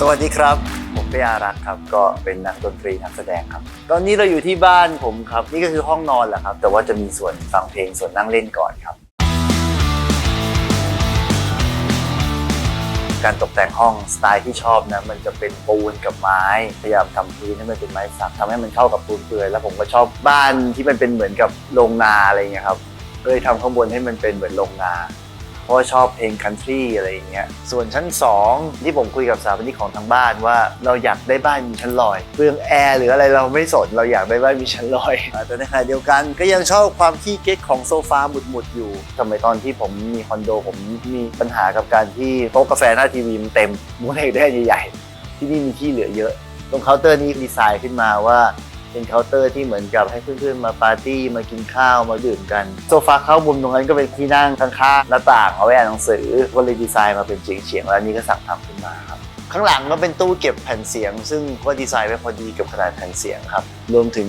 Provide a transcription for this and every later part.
สวัสดีครับ ผมเป้อารักครับก็เป็นนักดนตรีนักแสดงครับ ตอนนี้เราอยู่ที่บ้านผมครับ นี่ก็คือห้องนอนแหละครับ แต่ว่าจะมีส่วนฟังเพลงส่วนนั่งเล่นก่อนครับ การตกแต่งห้องสไตล์ที่ชอบนะมันจะเป็นปูนกับไม้พยายามทำพื้นให้มันเป็นไม้สักทำให้มันเข้ากับปูนเปลือยแล้วผมก็ชอบบ้านที่มันเป็นเหมือนกับโรงนาอะไรอย่างเงี้ยครับเลยทำข้างบนให้มันเป็นเหมือนโรงนา เพราะชอบเพลงคันทรีอะไรอย่างเงี้ยส่วนชั้น 2 ที่ผมคุยกับสถาปนิกของทางบ้านว่าเราอยากได้บ้านมีชั้นลอยเปลืองแอร์หรืออะไรเราไม่สนเราอยากได้บ้านมีชั้นลอยแต่ในขณะเดียวกันก็ยังชอบความขี้เก๊กของโซฟาหมุดๆอยู่ทำไมตอนที่ผมมีคอนโดผมมีปัญหากับการที่โต๊ะกาแฟหน้าทีวีมันเต็มมุ้งเหล็กได้ใหญ่ๆที่นี่มีที่เหลือเยอะ ตรงเคาน์เตอร์นี้ดีไซน์ขึ้นมาว่า เป็นเคาน์เตอร์ที่เหมือนกับให้เพื่อนๆมาปาร์ตี้มากินข้าวมาดื่มกัน โซฟาเข้ามุมตรงนั้นก็เป็นที่นั่งข้างๆหน้าต่างเอาไว้อ่านหนังสือก็เลยดีไซน์มาเป็นเฉียงๆแล้วนนี้ก็สั่งทำขึ้นมาครับข้างหลังก็เป็นตู้เก็บแผ่นเสียง ซึ่งก็ดีไซน์ไว้พอดีกับขนาดแผ่นเสียงครับ รวมถึง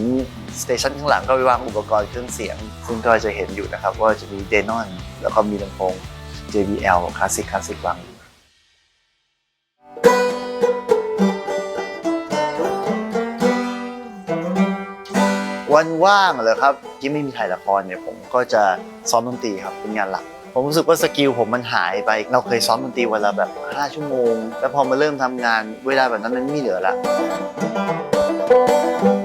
สเตชันข้างหลังก็ไปวางอุปกรณ์เครื่องเสียง ซึ่งก็จะเห็นอยู่นะครับว่าจะมีเดนอนแล้วก็มีลำโพง JBL คลาสสิกคลาสสิกวางอยู่ วันว่างเหรอครับที่ไม่มีถ่ายละครเนี่ยผมก็จะซ้อมดนตรีครับเป็นงานหลัก ผมรู้สึกว่าสกิลผมมันหายไป เราเคยซ้อมดนตรีวันละแบบ 5 ชั่วโมง แล้วพอมาเริ่มทำงานเวลาแบบนั้นมันไม่เหลือละ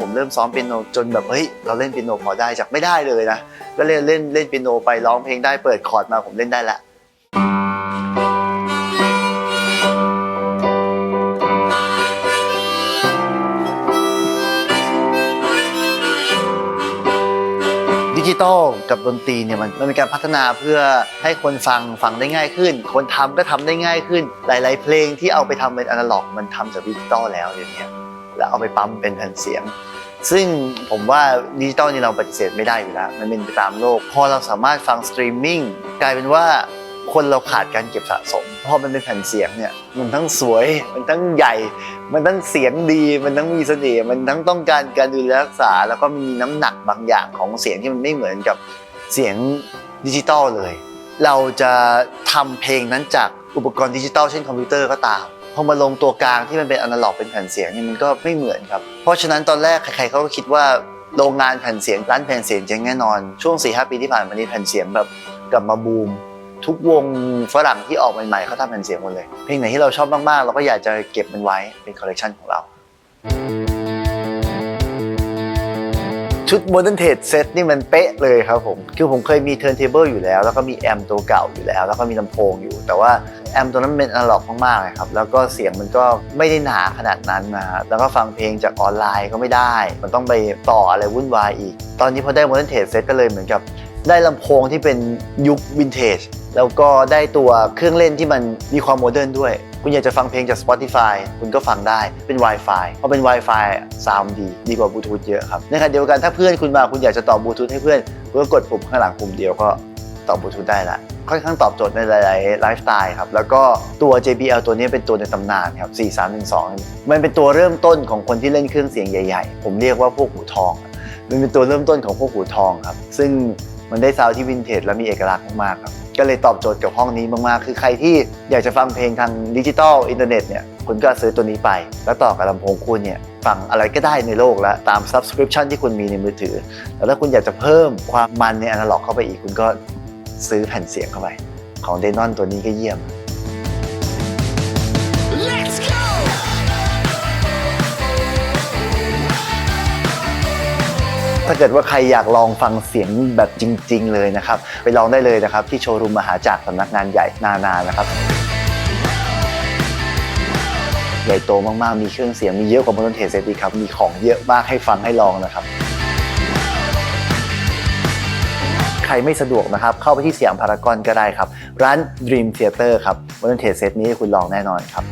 ผมเริ่มซ้อมเปียโนจนแบบเฮ้ยเราเล่นเปียโนพอได้จากไม่ได้เลยนะก็เล่นเล่นเล่นเปียโนไปร้องเพลงได้เปิดคอร์ดมาผมเล่นได้ละ ดิจิตอลกับดนตรีเนี่ยมันมันเป็นการพัฒนาเพื่อให้คนฟังฟังได้ง่ายขึ้น คนทำก็ทำได้ง่ายขึ้น หลาย ๆ เพลงที่เอาไปทำเป็นอนาล็อก มันทำจากดิจิตอลแล้วอย่างเงี้ยแล้วเอาไปปั๊มเป็นแผ่นเสียง ซึ่งผมว่าดิจิตอลนี่เราปฏิเสธไม่ได้อยู่แล้ว มันเป็นไปตามโลก พอเราสามารถฟังสตรีมมิ่งกลายเป็นว่า คนเราขาดการเก็บสะสม พอมันเป็นแผ่นเสียงเนี่ยมันทั้งสวย มันทั้งใหญ่ มันทั้งเสียงดี มันทั้งมีเสน่ห์มันทั้งต้องการการดูแลรักษา แล้วก็มีน้ำหนักบางอย่างของเสียงที่มันไม่เหมือนกับเสียงดิจิตอลเลย เราจะทำเพลงนั้นจากอุปกรณ์ดิจิตอลเช่นคอมพิวเตอร์ก็ตามพอมาลงตัวกลางที่มันเป็นอนาล็อกเป็นแผ่นเสียงเนี่ยมันก็ไม่เหมือนครับ เพราะฉะนั้นตอนแรกใครๆเขาก็คิดว่าโรงงานแผ่นเสียงร้านแผ่นเสียงเจ๊งแน่นอน ช่วง4ีหปีที่ผ่านมานี้แผ่นเสียงแบบกลับมาบูม ทุกวงฝรั่งที่ออกใหม่ๆเขาทำแผ่นเสียงหมดเลย เพลงไหนที่เราชอบมากๆ เราก็อยากจะเก็บมันไว้เป็นคอลเลกชันของเรา ชุด Modern t a d e Set นี่มันเป๊ะเลยครับผม คือผมเคยมี Turntable อยู่แล้ว แล้วก็มีแอมตัวเก่าอยู่แล้ว แล้วก็มีลำโพงอยู่ แต่ว่าแอมตัวนั้นเป็นอนาล็อกมากๆเลยครับ แล้วก็เสียงมันก็ไม่ได้หนาขนาดนั้นนะฮะแล้วก็ฟังเพลงจากออนไลน์ก็ไม่ได้ มันต้องไปต่ออะไรวุ่นวายอีก ตอนนี้พอได้ Modern t a d e Set ก็เลยเหมือนกับ ได้ลำโพงที่เป็นยุควินเทจ แล้วก็ได้ตัวเครื่องเล่นที่มันมีความโมเดิร์นด้วย คุณอยากจะฟังเพลงจาก Spotify คุณก็ฟังได้เป็น Wi-Fi เพราะเป็น Wi-Fi ซาวด์ดีดีกว่าบลูทูธเยอะครับ ในขณะเดียวกันถ้าเพื่อนคุณมาคุณอยากจะต่อบลูทูธให้เพื่อนคุณก็กดปุ่มข้างหลังปุ่มเดียวก็ต่อบลูทูธได้ละค่อนข้างตอบโจทย์ในหลายๆไลฟ์สไตล์ครับ แล้วก็ตัว JBL ตัวนี้เป็นตัวในตำนานครับ 4312 มันเป็นตัวเริ่มต้นของคนที่เล่นเครื่องเสียงใหญ่ ๆ ผมเรียกว่าพวกหูทอง มันเป็นตัวเริ่มต้นของพวกหูทองครับ ซึ่ง มันได้ซาวด์ที่วินเทจและมีเอกลักษณ์มากๆครับก็เลยตอบโจทย์กับห้องนี้มากๆ คือใครที่อยากจะฟังเพลงทางดิจิตอลอินเทอร์เน็ตเนี่ยคุณก็ซื้อตัวนี้ไป แล้วต่อกับลำโพงคุณเนี่ยฟังอะไรก็ได้ในโลกแล้ว ตาม subscription ที่คุณมีในมือถือ แล้วถ้าคุณอยากจะเพิ่มความมันในอนาล็อกเข้าไปอีก คุณก็ซื้อแผ่นเสียงเข้าไป ของเดนอนตัวนี้ก็เยี่ยม ถ้าเกิดว่าใครอยากลองฟังเสียงแบบจริง ๆ เลยนะครับ ไปลองได้เลยนะครับ ที่โชว์รูมมหาจากรสำนักงานใหญ่นานานะครับ ใหญ่โตมากๆ มีเครื่องเสียงมีเยอะกว่าบนเทเซตีครับ มีของเยอะมากให้ฟังให้ลองนะครับ ใครไม่สะดวกนะครับ เข้าไปที่สยามพารากอนก็ได้ครับ ร้าน Dream Theater ครับบนเทเซตนี้ให้คุณลองแน่นอนครับ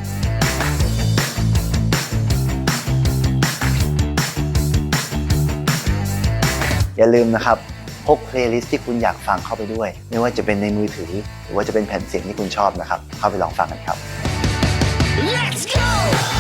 อย่าลืมนะครับพกเพลย์ลิสต์ที่คุณอยากฟังเข้าไปด้วย ไม่ว่าจะเป็นในมือถือ หรือว่าจะเป็นแผ่นเสียงที่คุณชอบนะครับ เข้าไปลองฟังกันครับ Let's go!